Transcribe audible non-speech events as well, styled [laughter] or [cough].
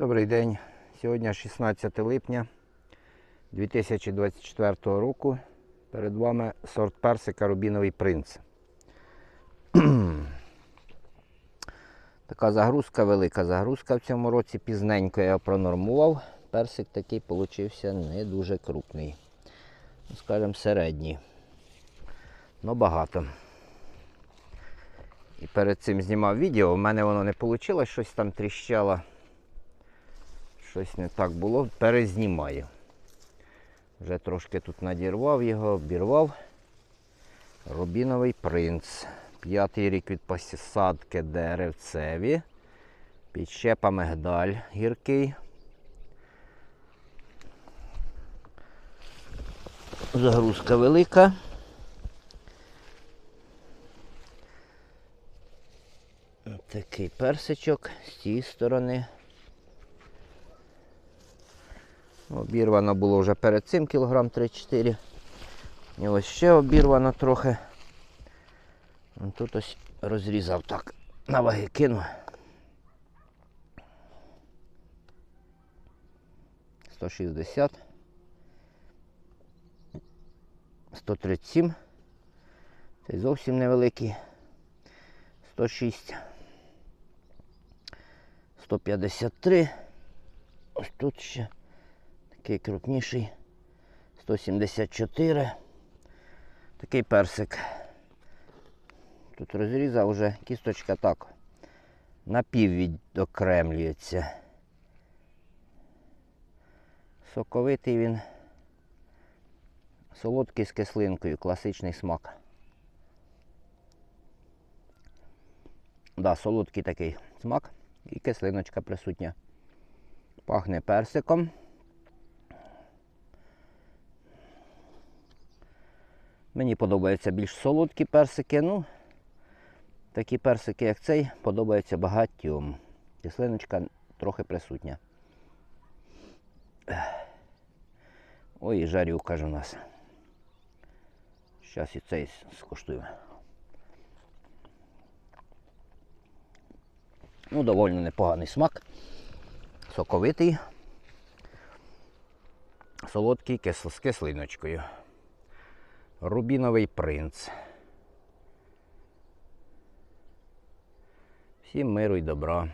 Добрий день. Сьогодні 16 липня 2024 року. Перед вами сорт персика Рубіновий принц. [clears throat] така загрузка, велика загрузка в цьому році. Пізненько я пронормував. Персик такий получився не дуже крупний. Ну, Скажімо, середній. Ну багато. І перед цим знімав відео. У мене воно не вийшло, щось там тріщало. Щось не так було. Перезнімаю. Вже трошки тут надірвав його, обірвав. Рубіновий принц. П'ятий рік від посадки деревцеві. Підщепа мигдаль гіркий. Загрузка велика. Такий персичок з цієї сторони. Обірвано було вже перед цим кілограм 3-4. І ось ще обірвано трохи. Тут ось розрізав так. На ваги кину. 160. 137. Цей зовсім невеликий. 106. 153. Ось тут ще. Такий крупніший. 174. Такий персик. Тут розрізав вже кісточка так. Напів відокремлюється. Соковитий він. Солодкий з кислинкою, класичний смак. Да, солодкий такий смак і кислиночка присутня. Пахне персиком. Мені подобаються більш солодкі персики. Ну, такі персики, як цей, подобаються багатьом. Кислиночка трохи присутня. Ой, і жарюка ж у нас. Зараз і цей скуштуємо. Ну, доволі непоганий смак. Соковитий, солодкий кис- з кислиночкою. Рубіновий принц. Всім миру і добра.